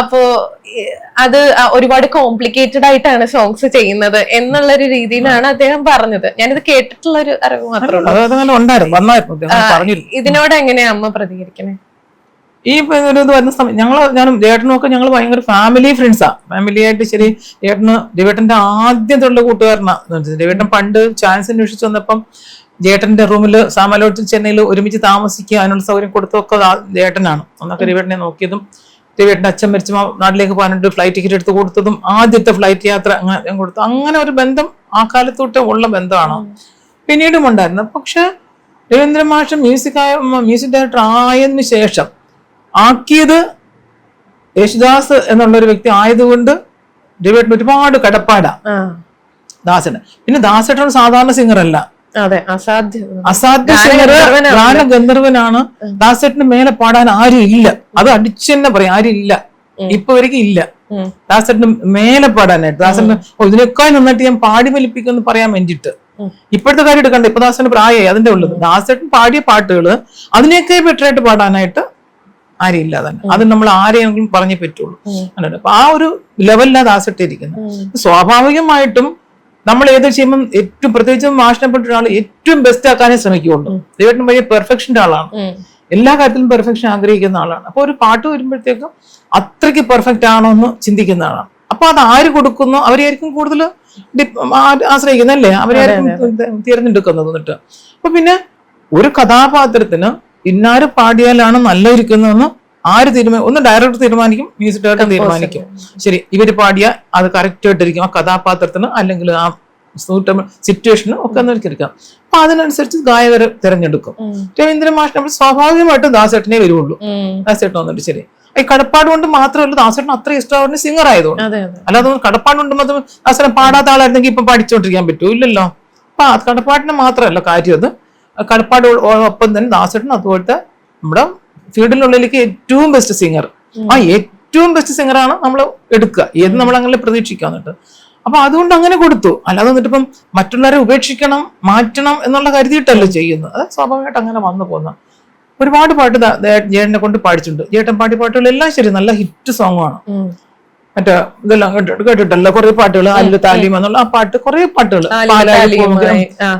അപ്പോ അത് ഒരുപാട് കോംപ്ലിക്കേറ്റഡ് ആയിട്ടാണ് സോങ്സ് ചെയ്യുന്നത് എന്നുള്ള ഒരു രീതിയിലാണ് അദ്ദേഹം പറഞ്ഞത്. ഞാനിത് കേട്ടിട്ടുള്ള ഒരു അറിവ് മാത്രമേ ഉള്ളൂ. ഇതിനോട് എങ്ങനെയാ അമ്മ പ്രതികരിക്കണേ? ഈ ഒരു ഇത് വരുന്ന സമയം ഞങ്ങൾ ഞാനും ജേട്ടനും ഒക്കെ ഞങ്ങൾ ഭയങ്കര ഫാമിലി ഫ്രണ്ട്സാ ഫാമിലി ആയിട്ട് ശരി ജേട്ടന് ജേട്ടന്റെ ആദ്യത്തുള്ള കൂട്ടുകാരനാണ് കൂട്ടുകാരനാ. രവിയേട്ടൻ പണ്ട് ചാൻസ് അന്വേഷിച്ച് വന്നപ്പം ജേട്ടന്റെ റൂമിൽ സാമലോട്ടിൽ ചെന്നൈയിൽ ഒരുമിച്ച് താമസിക്കുക അതിനുള്ള സൗകര്യം കൊടുത്തൊക്കെ ജേട്ടനാണ് അന്നൊക്കെ രവിയേട്ടനെ നോക്കിയതും രവിയേട്ടന്റെ അച്ഛൻ മരിച്ച നാട്ടിലേക്ക് പോകാനായിട്ട് ഫ്ലൈറ്റ് ടിക്കറ്റ് എടുത്ത് കൊടുത്തതും ആദ്യത്തെ ഫ്ലൈറ്റ് യാത്ര അങ്ങനെ കൊടുത്തു. അങ്ങനെ ഒരു ബന്ധം ആ കാലത്തോട്ട് ഉള്ള ബന്ധമാണ്. പിന്നീടും ഉണ്ടായിരുന്നു. പക്ഷെ രവീന്ദ്ര മാഷ് മ്യൂസിക് ആയ മ്യൂസിക് ഡയറക്ടർ ആയതിനു ശേഷം ആക്കിയത് യേശുദാസ് എന്നുള്ള ഒരു വ്യക്തി ആയതുകൊണ്ട് രവിയേട്ടന് ഒരുപാട് കടപ്പാടാ. ദാസന്. പിന്നെ ദാസേട്ടൻ സാധാരണ സിംഗർ അല്ല. അതെ അസാധ്യം. അസാധ്യ സിംഗർ ഗാനഗന്ധർവനാണ്. ദാസേട്ടന് മേലെ പാടാൻ ആരും ഇല്ല. അത് അടിച്ചു തന്നെ പറയും ആരും ഇല്ല. ഇപ്പൊ വരയ്ക്കും ഇല്ല. ദാസേട്ടന് മേലെ പാടാനായിട്ട്. ദാസേട്ടന് ഓ, ഇതിനേക്കാൾ നന്നായിട്ട് ഞാൻ പാടി ഫലിപ്പിക്കുമെന്ന് പറയാൻ വേണ്ടിയിട്ട്. ഇപ്പോഴത്തെ കാര്യം എടുക്കണ്ട ഇപ്പൊ ദാസന് പ്രായമായി. അതിന്റെ ഉള്ളത് ദാസേട്ടൻ പാടിയ പാട്ടുകൾ അതിനേക്കാൾ ബെറ്റർ ആയിട്ട് പാടാനായിട്ട് ആരെയില്ല തന്നെ. അത് നമ്മൾ ആരെയെങ്കിലും പറഞ്ഞേ പറ്റുള്ളൂ. അപ്പൊ ആ ഒരു ലെവലിൽ അത് ഇരിക്കുന്നത് സ്വാഭാവികമായിട്ടും നമ്മൾ ഏത് ചെയ്യുമ്പോൾ ഏറ്റവും പ്രത്യേകിച്ചും ആശനപ്പെട്ട ഒരാൾ ഏറ്റവും ബെസ്റ്റ് ആക്കാനേ ശ്രമിക്കുകയുള്ളൂ. ദൈവത്തിന് വലിയ പെർഫെക്ഷന്റെ ആളാണ്. എല്ലാ കാര്യത്തിലും പെർഫെക്ഷൻ ആഗ്രഹിക്കുന്ന ആളാണ്. അപ്പൊ ഒരു പാട്ട് വരുമ്പോഴത്തേക്കും അത്രയ്ക്ക് പെർഫെക്റ്റ് ആണോ എന്ന് ചിന്തിക്കുന്ന ആളാണ്. അപ്പൊ അത് ആര് കൊടുക്കുന്നു? അവരെയായിരിക്കും കൂടുതൽ ആശ്രയിക്കുന്നല്ലേ അവരെയായിരിക്കും തിരഞ്ഞെടുക്കുന്നത് എന്നിട്ട്. അപ്പൊ പിന്നെ ഒരു കഥാപാത്രത്തിന് ഇന്നാര് പാടിയാലാണ് നല്ല ഇരിക്കുന്നതെന്ന് ആര് തീരുമാനം ഒന്ന് ഡയറക്ടർ തീരുമാനിക്കും മ്യൂസിക് ഡയറക്ടർ തീരുമാനിക്കും. ശരി ഇവർ പാടിയ അത് കറക്റ്റ് ആയിട്ടിരിക്കും. ആ കഥാപാത്രത്തിന് അല്ലെങ്കിൽ ആ സൂട്ടബിൾ സിറ്റുവേഷനും ഒക്കെ എടുക്കാം അപ്പൊ അതിനനുസരിച്ച് ഗായകർ തിരഞ്ഞെടുക്കും. രവീന്ദ്രൻ മാഷ് നമ്മൾ സ്വാഭാവികമായിട്ട് ദാസേട്ടനെ വരുള്ളൂ ദാസേട്ടൻ വന്നിട്ട് ശരി. ഈ കടപ്പാട് കൊണ്ട് മാത്രമല്ല ദാസേട്ടൻ അത്ര ഇഷ്ടമാവുന്ന സിംഗർ ആയതുകൊണ്ട്. അല്ലാതെ കടപ്പാട് കൊണ്ട് മാത്രം ദാസേട്ടൻ പാടാത്ത ആളായിരുന്നെങ്കിൽ ഇപ്പൊ പഠിച്ചുകൊണ്ടിരിക്കാൻ പറ്റൂ ഇല്ലല്ലോ അപ്പൊ കടപ്പാടിന് മാത്രമല്ല കാര്യം അത്. കടപ്പാട് ഒപ്പം തന്നെ ദാസേട്ടൻ അതുപോലത്തെ നമ്മുടെ ഫീൽഡിനുള്ളിലേക്ക് ഏറ്റവും ബെസ്റ്റ് സിംഗർ ആ ഏറ്റവും ബെസ്റ്റ് സിംഗറാണ് നമ്മൾ എടുക്കുക. ഏത് നമ്മൾ അങ്ങനെ പ്രതീക്ഷിക്കുക എന്നിട്ട്. അപ്പൊ അതുകൊണ്ട് അങ്ങനെ കൊടുത്തു. അല്ലാതെ എന്നിട്ട് ഇപ്പം മറ്റുള്ളവരെ ഉപേക്ഷിക്കണം മാറ്റണം എന്നുള്ള കരുതിയിട്ടല്ല ചെയ്യുന്നത്. അത് സ്വാഭാവികമായിട്ട് അങ്ങനെ വന്നു പോകുന്ന ഒരുപാട് പാട്ട് ജേട്ടനെ കൊണ്ട് പാടിച്ചിട്ടുണ്ട്. ജേട്ടൻ പാടി പാട്ടുകളെല്ലാം ശരി നല്ല ഹിറ്റ് സോങ്ങാണ്. മറ്റേ ഇതെല്ലാം കേട്ടോ കേട്ടിട്ടല്ല? കുറെ പാട്ടുകൾ അല്ല താലിം എന്നുള്ള ആ പാട്ട് കുറെ പാട്ടുകൾ പാലാഴി പൂമങ്ക.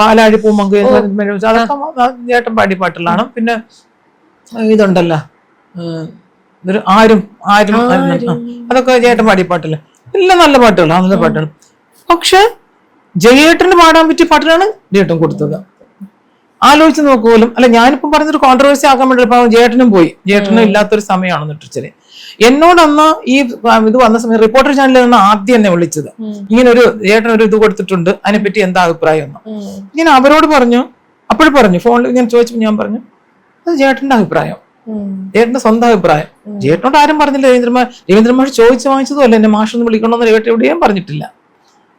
പാലാഴി പൂമങ്കി അതൊക്കെ ആ. ചേട്ടൻ പാടി പാട്ടുകളാണ്. പിന്നെ ഇതുണ്ടല്ലോ ആരും ആരും, അതൊക്കെ ചേട്ടൻ പാടിയ പാട്ടില്ല എല്ലാം നല്ല പാട്ടുകളാണ് നല്ല പാട്ടുകൾ പക്ഷെ ജയേട്ടന് പാടാൻ പറ്റിയ പാട്ടിലാണ് ജയേട്ടൻ കൊടുത്തത്. ആലോചിച്ച് നോക്കുപോലും അല്ല ഞാനിപ്പം പറഞ്ഞൊരു കോൺട്രവേഴ്സി ആക്കാൻ വേണ്ടി ഇപ്പൊ ജേട്ടനും പോയി. ജേട്ടനും ഇല്ലാത്തൊരു സമയമാണ് നിട്ടിച്ചത് എന്നോടന്ന് ഈ ഇത് വന്ന സമയം റിപ്പോർട്ടർ ചാനലിൽ നിന്ന് ആദ്യം എന്നെ വിളിച്ചത്. ഇങ്ങനെ ഒരു ജേട്ടൻ ഒരു ഇത് കൊടുത്തിട്ടുണ്ട്. അതിനെപ്പറ്റി എന്താ അഭിപ്രായം എന്ന്. ഇങ്ങനെ അവരോട് പറഞ്ഞു. അപ്പോഴും പറഞ്ഞു. ഫോണിൽ ഇങ്ങനെ ചോദിച്ചപ്പോൾ ഞാൻ പറഞ്ഞു അത് ജേട്ടന്റെ അഭിപ്രായം. ജേട്ടന്റെ സ്വന്തം അഭിപ്രായം. ജേട്ടനോട് ആരും പറഞ്ഞില്ല. രവീന്ദ്രമാ രവീന്ദ്രമാഷ് ചോദിച്ചു വാങ്ങിച്ചതും അല്ല. എന്നെ മാഷൊന്ന് വിളിക്കണമെന്ന് ജേട്ടൻ എവിടെയും പറഞ്ഞിട്ടില്ല.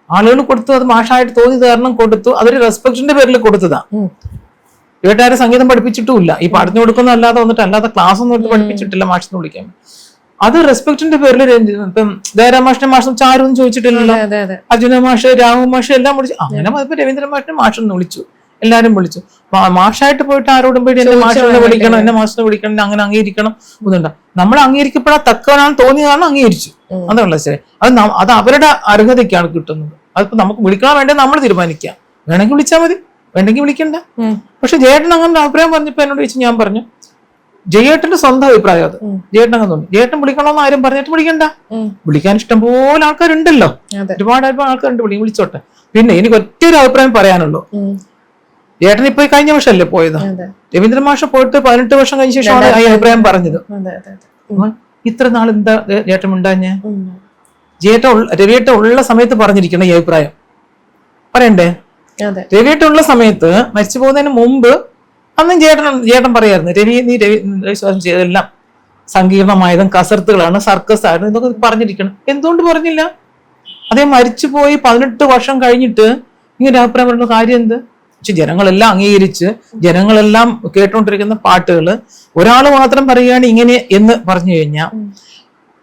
ആളുകൾ കൊടുത്തു അത് മാഷായിട്ട് തോന്നിയത് തരണം കൊടുത്തു. അതൊരു റെസ്പെക്ടിന്റെ പേരിൽ കൊടുത്തതാ. ഉം. വീട്ടുകാരെ സംഗീതം പഠിപ്പിച്ചിട്ടുമില്ല. ഈ പാടുന്നു കൊടുക്കുന്ന അല്ലാതെ വന്നിട്ട് അല്ലാതെ ക്ലാസ് ഒന്നും എടുത്ത് പഠിപ്പിച്ചിട്ടില്ല മാഷെന്ന് വിളിക്കാൻ. അത് റെസ്പെക്ടിന്റെ പേരിൽ ഇപ്പം ദയരാ മാഷിനെ മാഷം ചാരും ചോദിച്ചിട്ടില്ലല്ലോ. അർജുന മാഷ് രാഹു മാഷ് എല്ലാം വിളിച്ചു. അങ്ങനെ ഇപ്പൊ രവീന്ദ്രൻ മാഷിനെ മാഷെന്ന് വിളിച്ചു. എല്ലാരും വിളിച്ചു. മാഷായിട്ട് പോയിട്ട് ആരോടും പോയിട്ട് എന്റെ മാഷിനെ വിളിക്കണം എന്നെ മാഷിനെ വിളിക്കണം അങ്ങനെ അംഗീകരിക്കണം ഒന്നുണ്ട നമ്മൾ അംഗീകരിക്കപ്പെടാൻ തക്കവനാണ് തോന്നിയതാണ് അംഗീകരിച്ചു. അതുള്ള ശരി. അത് അത് അവരുടെ അർഹതയ്ക്കാണ് കിട്ടുന്നത്. അതിപ്പോ നമുക്ക് വിളിക്കണം വേണ്ടത് നമ്മൾ തീരുമാനിക്കാം. വേണമെങ്കിൽ വിളിച്ചാൽ മതി. വേണ്ടെങ്കിൽ വിളിക്കണ്ട. പക്ഷെ ജയേട്ടൻ അങ്ങനെ അഭിപ്രായം പറഞ്ഞപ്പോ എന്നോട് ചോദിച്ചു ഞാൻ പറഞ്ഞു ജയേട്ടന്റെ സ്വന്തം അഭിപ്രായം അത്. ജയേട്ടൻ അങ്ങനെ തോന്നി. ജയേട്ടൻ വിളിക്കണമെന്ന് ആരും പറഞ്ഞിട്ട് വിളിക്കണ്ട. വിളിക്കാൻ ഇഷ്ടം പോലെ ആൾക്കാരുണ്ടല്ലോ ഒരുപാട് ഒരുപാട് ആൾക്കാരുണ്ട് വിളി വിളിച്ചോട്ടെ. പിന്നെ എനിക്ക് ഒറ്റ ഒരു അഭിപ്രായം പറയാനുള്ളൂ. ജേട്ടൻ ഇപ്പൊ കഴിഞ്ഞ വർഷമല്ലേ പോയത്? രവീന്ദ്ര രവീന്ദ്രൻ മാഷ പോയിട്ട് പതിനെട്ട് വർഷം കഴിഞ്ഞ ശേഷമാണ് ഈ അഭിപ്രായം പറഞ്ഞത്. ഇത്ര നാൾ എന്താ ജേട്ടൻ ഉണ്ടാഞ്ഞ ജേട്ട രവിയേട്ട ഉള്ള സമയത്ത് പറഞ്ഞിരിക്കണം ഈ അഭിപ്രായം. പറയണ്ടേ? രവിയേട്ടൻ സമയത്ത് മരിച്ചു പോകുന്നതിന് മുമ്പ് അന്നും ചേട്ടൻ ചേട്ടൻ പറയായിരുന്നു രവി നീ രവി വിശ്വാസം ചെയ്തെല്ലാം സങ്കീർണമായതും കസർത്തുകളാണ് സർക്കസ് ആയിരുന്നു ഇതൊക്കെ പറഞ്ഞിരിക്കണം. എന്തുകൊണ്ട് പറഞ്ഞില്ല? അദ്ദേഹം മരിച്ചു പോയി പതിനെട്ട് വർഷം കഴിഞ്ഞിട്ട് ഇങ്ങനെ അഭിപ്രായം പറയുന്ന കാര്യം എന്ത്? പക്ഷെ ജനങ്ങളെല്ലാം അംഗീകരിച്ച് ജനങ്ങളെല്ലാം കേട്ടുകൊണ്ടിരിക്കുന്ന പാട്ടുകൾ ഒരാൾ മാത്രം പറയുകയാണ് ഇങ്ങനെ എന്ന് പറഞ്ഞു കഴിഞ്ഞാൽ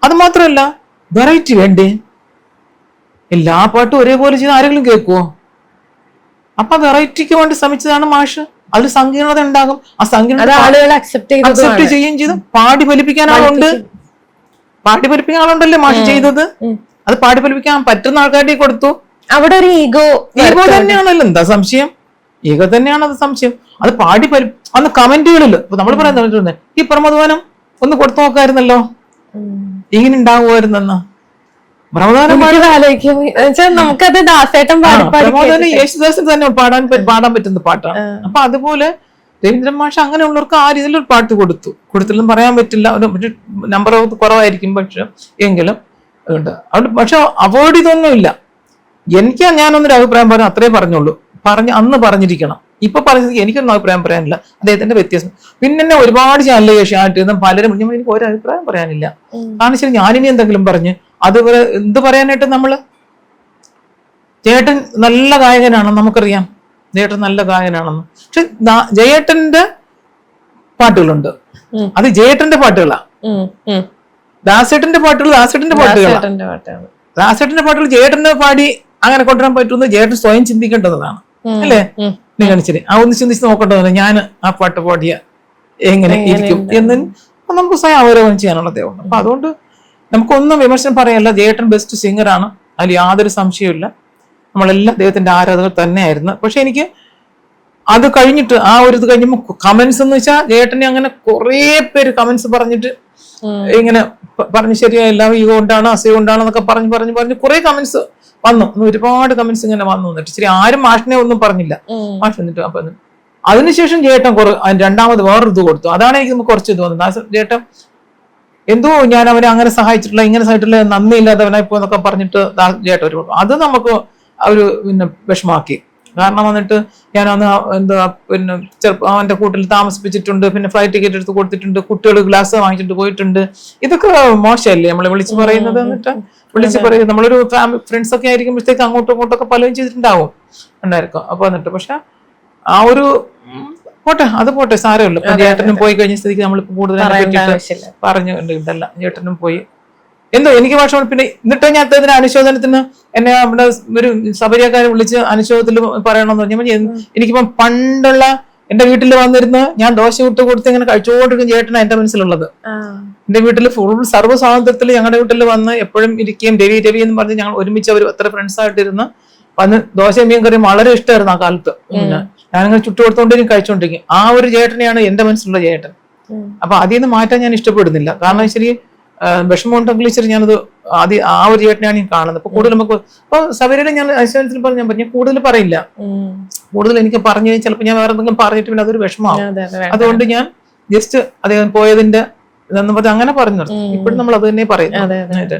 അത് മാത്രമല്ല വെറൈറ്റി വേണ്ടേ? എല്ലാ പാട്ടും ഒരേപോലെ ചെയ്ത് ആരെങ്കിലും കേൾക്കുവോ? അപ്പൊ വെറൈറ്റിക്ക് വേണ്ടി ശ്രമിച്ചതാണ് മാഷ്. അതിൽ സങ്കീർണത ഉണ്ടാകും. ആ സങ്കീർണത ആളുകൾ അക്സെപ്റ്റ് ചെയ്യുകയും ചെയ്തു പാടി ഫലിപ്പിക്കാൻ ആളുണ്ട്. പാടി ഫലിപ്പിക്കാൻ ആളുണ്ടല്ലേ മാഷ് ചെയ്തത്? അത് പാടി ഫലിപ്പിക്കാൻ പറ്റുന്ന ആൾക്കാരുടെ കൊടുത്തു. അവിടെ ഒരു ഈഗോ ഈഗോ തന്നെയാണല്ലോ. എന്താ സംശയം? ഈഗോ തന്നെയാണ് അത് സംശയം. അത് പാടി ഫലി അന്ന് കമന്റുകളിൽ ഇപ്പൊ നമ്മൾ പറയുന്നത് ഈ പ്രമോദനം ഒന്ന് കൊടുത്തു നോക്കായിരുന്നല്ലോ. ഇങ്ങനെ ഉണ്ടാവുമായിരുന്നെന്ന് പ്രമോദവനം പാടി ആലോചിക്കും എന്നുവെച്ചാൽ നമുക്കത് ദാസേട്ടൻ തന്നെ പാടാൻ പാടാൻ പറ്റുന്ന പാട്ടാണ്. അപ്പൊ അതുപോലെ രവീന്ദ്രൻ മാഷ് അങ്ങനെയുള്ളവർക്ക് ആ രീതിയിൽ ഒരു പാട്ട് കൊടുത്തു. കൊടുത്തില്ലെന്ന് പറയാൻ പറ്റില്ല. ഒരു നമ്പർ കുറവായിരിക്കും പക്ഷെ എങ്കിലും അതുകൊണ്ട് അതുകൊണ്ട് പക്ഷെ അവോയ്ഡ് ഇതൊന്നുമില്ല. എനിക്ക് ഞാനൊന്നൊരു അഭിപ്രായം പറഞ്ഞു അത്രേ പറഞ്ഞുള്ളൂ. പറഞ്ഞ് അന്ന് പറഞ്ഞിരിക്കണം. ഇപ്പൊ പറയുന്നത് എനിക്കൊന്നും അഭിപ്രായം പറയാനില്ല. അദ്ദേഹത്തിന്റെ വ്യത്യാസം. പിന്നെ എന്നെ ഒരുപാട് ചാനൽ ഏഷ്യാനെറ്റ് പലരും ഞാൻ എനിക്ക് ഒരു അഭിപ്രായം പറയാനില്ല. കാരണം ശരി ഞാനിനി എന്തെങ്കിലും പറഞ്ഞ് അത് എന്ത് പറയാനായിട്ട് നമ്മൾ? ജയേട്ടൻ നല്ല ഗായകനാണെന്ന് നമുക്കറിയാം. ജയേട്ടൻ നല്ല ഗായകനാണെന്ന്. പക്ഷെ ജയേട്ടന്റെ പാട്ടുകളുണ്ട്. അത് ജയേട്ടന്റെ പാട്ടുകളാ. ദാസേട്ടന്റെ പാട്ടുകൾ ദാസേട്ടന്റെ പാട്ടാണ് ദാസേട്ടന്റെ പാട്ടുകൾ ജയേട്ടന്റെ പാടി അങ്ങനെ കൊണ്ടുവരാൻ പറ്റുമെന്ന് ജയേട്ടൻ സ്വയം ചിന്തിക്കേണ്ടതാണ്. അല്ലേ? ഉം. നീ കാണിച്ചിട്ട് ആ ഒന്ന് ചിന്തിച്ച് നോക്കേണ്ടതാണ് ഞാൻ ആ പാട്ട് പാടിയ എങ്ങനെ ഇരിക്കും എന്ന് നമുക്ക് സ്വയം അവലോകനം ചെയ്യാനുള്ള ദൈവം അപ്പൊ അതുകൊണ്ട് നമുക്കൊന്നും വിമർശനം പറയാനല്ല ജേട്ടൻ ബെസ്റ്റ് സിംഗറാണ് അതിൽ യാതൊരു സംശയമില്ല നമ്മളെല്ലാം ദൈവത്തിന്റെ ആരാധകർ തന്നെയായിരുന്നു. പക്ഷെ എനിക്ക് അത് കഴിഞ്ഞിട്ട് ആ ഒരു ഇത് കഴിഞ്ഞപ്പോൾ കമന്റ്സ് എന്ന് വെച്ചാൽ ജേട്ടനെ അങ്ങനെ കുറേ പേര് കമന്റ്സ് പറഞ്ഞിട്ട്. ഇങ്ങനെ പറഞ്ഞ് ശരിയാ ശരിയായില്ല ഈ കൊണ്ടാണ് അസുഖം കൊണ്ടാണെന്നൊക്കെ പറഞ്ഞ് പറഞ്ഞ് പറഞ്ഞ് കുറെ കമന്റ്സ് വന്നു. ഒരുപാട് കമന്റ്സ് ഇങ്ങനെ വന്നു എന്നിട്ട് ശരി ആരും മാഷിനെ ഒന്നും പറഞ്ഞില്ല. മാഷ് എന്നിട്ട് അപ്പൊ അതിനുശേഷം ചേട്ടൻ കുറ രണ്ടാമത് വേറൊരു ഇത് കൊടുത്തു. അതാണ് എനിക്ക് നമുക്ക് കുറച്ച് ഇത് തോന്നുന്നത് ചേട്ടൻ എന്തോ ഞാൻ അവനെ അങ്ങനെ സഹായിച്ചിട്ടില്ല ഇങ്ങനെ സഹായിച്ചിട്ടില്ല നന്ദിയില്ലാത്തവനായി പോയെന്നൊക്കെ പറഞ്ഞിട്ട് ദാ ചേട്ടൻ ഒരു അത് നമുക്ക് അവർ പിന്നെ വിഷമാക്കി കാരണം വന്നിട്ട് ഞാൻ അന്ന് എന്താ പിന്നെ ചെറുപ്പം അവന്റെ കൂട്ടിൽ താമസിപ്പിച്ചിട്ടുണ്ട് പിന്നെ ഫ്ലൈറ്റ് ടിക്കറ്റ് എടുത്ത് കൊടുത്തിട്ടുണ്ട് കുട്ടികൾ ഗ്ലാസ് വാങ്ങിച്ചിട്ട് പോയിട്ടുണ്ട്. ഇതൊക്കെ മോശമല്ലേ? നമ്മളെ വിളിച്ചു പറയുന്നത് എന്നിട്ട് വിളിച്ചു പറയുന്നത്. നമ്മളൊരു ഫാമിലി ഫ്രണ്ട്സ് ഒക്കെ ആയിരിക്കുമ്പോഴത്തേക്ക് അങ്ങോട്ടും ഇങ്ങോട്ടും ഒക്കെ പലതും ചെയ്തിട്ടുണ്ടാവും. ഉണ്ടായിരിക്കും. അപ്പൊ എന്നിട്ട് പക്ഷെ ആ ഒരു പോട്ടെ അത് പോട്ടെ സാരമില്ല. ചേട്ടനും പോയി കഴിഞ്ഞ സ്ഥിതിക്ക് നമ്മൾ കൂടുതൽ പറഞ്ഞു ഇതല്ല. ചേട്ടനും പോയി. എന്തോ എനിക്ക് ഭാഷ പിന്നെ എന്നിട്ട് ഞാൻ അദ്ദേഹത്തിന് അനുശോചനത്തിന് എന്നെ നമ്മുടെ ഒരു സബരിയക്കാരെ വിളിച്ച് അനുശോചനത്തിൽ പറയണമെന്ന് പറഞ്ഞു. ഞാൻ പറഞ്ഞു, "എന്ത്- എനിക്കിപ്പം പണ്ടുള്ള എന്റെ വീട്ടിൽ വന്നിരുന്ന് ഞാൻ ദോശ വിട്ട് കൊടുത്ത് ഇങ്ങനെ കഴിച്ചുകൊണ്ടിരിക്കുന്ന ചേട്ടനാണ് എന്റെ മനസ്സിലുള്ളത്. എന്റെ വീട്ടിൽ ഫുൾ സർവ സ്വാതന്ത്ര്യത്തിൽ ഞങ്ങളുടെ വീട്ടിൽ വന്ന് എപ്പോഴും ഇരിക്കുകയും രവി രവി എന്ന് പറഞ്ഞ് ഞങ്ങൾ ഒരുമിച്ച് അവർ അത്ര ഫ്രണ്ട്സ് ആയിട്ടിരുന്ന് വന്ന് ദോശയും മീൻ കറിയും വളരെ ഇഷ്ടമായിരുന്നു ആ കാലത്ത്. ഞാനിങ്ങനെ ചുട്ടു കൊടുത്തോണ്ടിരിക്കും കഴിച്ചോണ്ടിരിക്കും. ആ ഒരു ചേട്ടനെയാണ് എന്റെ മനസ്സിലുള്ള ചേട്ടൻ. അപ്പൊ അതിൽ നിന്ന് മാറ്റാൻ ഞാൻ ഇഷ്ടപ്പെടുന്നില്ല. കാരണം ശരി വിഷമമുണ്ടെങ്കിൽ ഇച്ചിരി ഞാനത് ആദ്യം ആ ഒരു ചേട്ടനെയാണ് ഞാൻ കാണുന്നത്. അപ്പൊ കൂടുതൽ നമുക്ക് ഇപ്പൊ സവേരയുടെ ഞാൻ അനുസരിച്ച് പറഞ്ഞ ഞാൻ പറഞ്ഞു കൂടുതൽ പറയില്ല. കൂടുതൽ എനിക്ക് പറഞ്ഞു ചിലപ്പോൾ ഞാൻ വേറെ എന്തെങ്കിലും പറഞ്ഞിട്ട് പിന്നെ അതൊരു വിഷമമാവും. അതെ, അതെ, അതുകൊണ്ട് ഞാൻ ജസ്റ്റ് അദ്ദേഹം പോയതിന്റെ ഇതെന്ന് പറഞ്ഞ് അങ്ങനെ പറഞ്ഞു ഇപ്പോഴും നമ്മൾ അത് തന്നെ. പറയുന്നത്